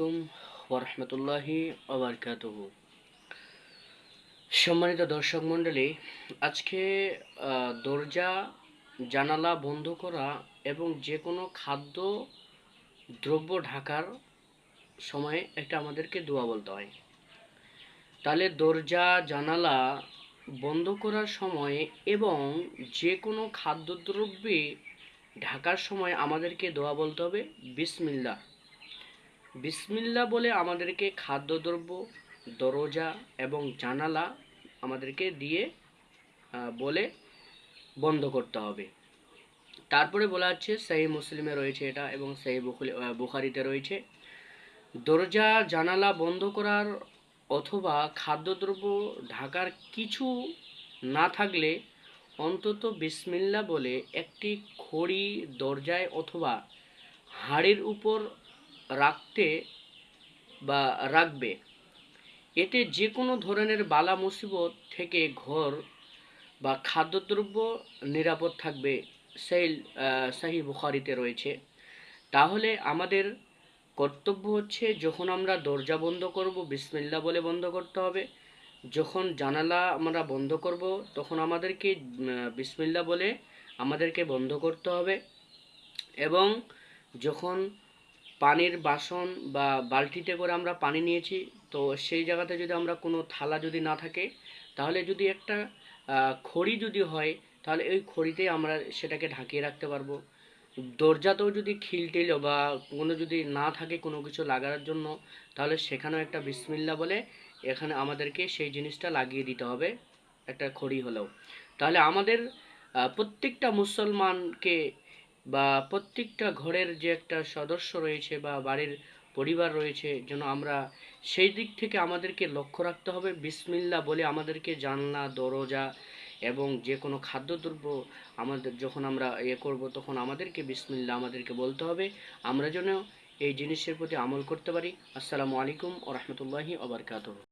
আলাইকুম ওরহমতুল্লাহি ওবরকাতুহ সম্মানিত দর্শক মণ্ডলী, আজকে দরজা, জানালা বন্ধ করা এবং যে কোনো খাদ্য, দ্রব্য ঢাকার সময় একটা আমাদেরকে দোয়া বলতে হয়। তাহলে দরজা, জানালা বন্ধ করার সময় এবং যে কোনো খাদ্যদ্রব্যে ঢাকার সময় আমাদেরকে দোয়া বলতে হবে, বিসমিল্লাহ। বিসমিল্লা বলে আমাদেরকে খাদ্যদ্রব্য, দরজা এবং জানালা আমাদেরকে দিয়ে বলে বন্ধ করতে হবে। তারপরে বলা হচ্ছে সেই মুসলিমে রয়েছে এটা এবং সেই বুখারিতে রয়েছে। দরজা, জানালা বন্ধ করার অথবা খাদ্যদ্রব্য ঢাকার কিছু না থাকলে অন্তত বিসমিল্লা বলে একটি খড়ি, দরজায় অথবা হাড়ির উপর রাখতে বা রাখবে। এতে যে কোনো ধরনের বালা মুসিবত থেকে ঘর বা খাদ্যদ্রব্য নিরাপদ থাকবে, সেই সাহি বুখারিতে রয়েছে। তাহলে আমাদের কর্তব্য হচ্ছে যখন আমরা দরজা বন্ধ করব, বিসমিল্লা বলে বন্ধ করতে হবে। যখন জানালা আমরা বন্ধ করব, তখন আমাদেরকে বিসমিল্লা বলে আমাদেরকে বন্ধ করতে হবে। এবং যখন পানির বাসন বা বালতিতে করে আমরা পানি নিয়েছি। তো সেই জায়গাতে যদি আমরা কোনো থালা যদি না থাকে, তাহলে যদি একটা খড়ি যদি হয়, তাহলে ওই খড়িতেই আমরা সেটাকে ঢাকিয়ে রাখতে পারব। দরজাতেও যদি খিলটিল বা কোনো যদি না থাকে কোনো কিছু লাগানোর জন্য, তাহলে সেখানেও একটা বিসমিল্লা বলে এখানে আমাদেরকে সেই জিনিসটা লাগিয়ে দিতে হবে, একটা খড়ি হলেও। তাহলে আমাদের প্রত্যেকটা মুসলমানকে বা প্রত্যেকটা ঘরের যে একটা সদস্য রয়েছে বা বাড়ির পরিবার রয়েছে যেন আমরা সেই দিক থেকে আমাদেরকে লক্ষ্য রাখতে হবে, বিসমিল্লা বলে আমাদেরকে জানলা, দরজা এবং যে কোনো খাদ্যদ্রব্য আমাদের যখন আমরা ইয়ে করব তখন আমাদেরকে বিসমিল্লা আমাদেরকে বলতে হবে। আমরা যেন এই জিনিসের প্রতি আমল করতে পারি। আসসালামু আলাইকুম ও রহমতুল্লাহি ওবরকাতুহ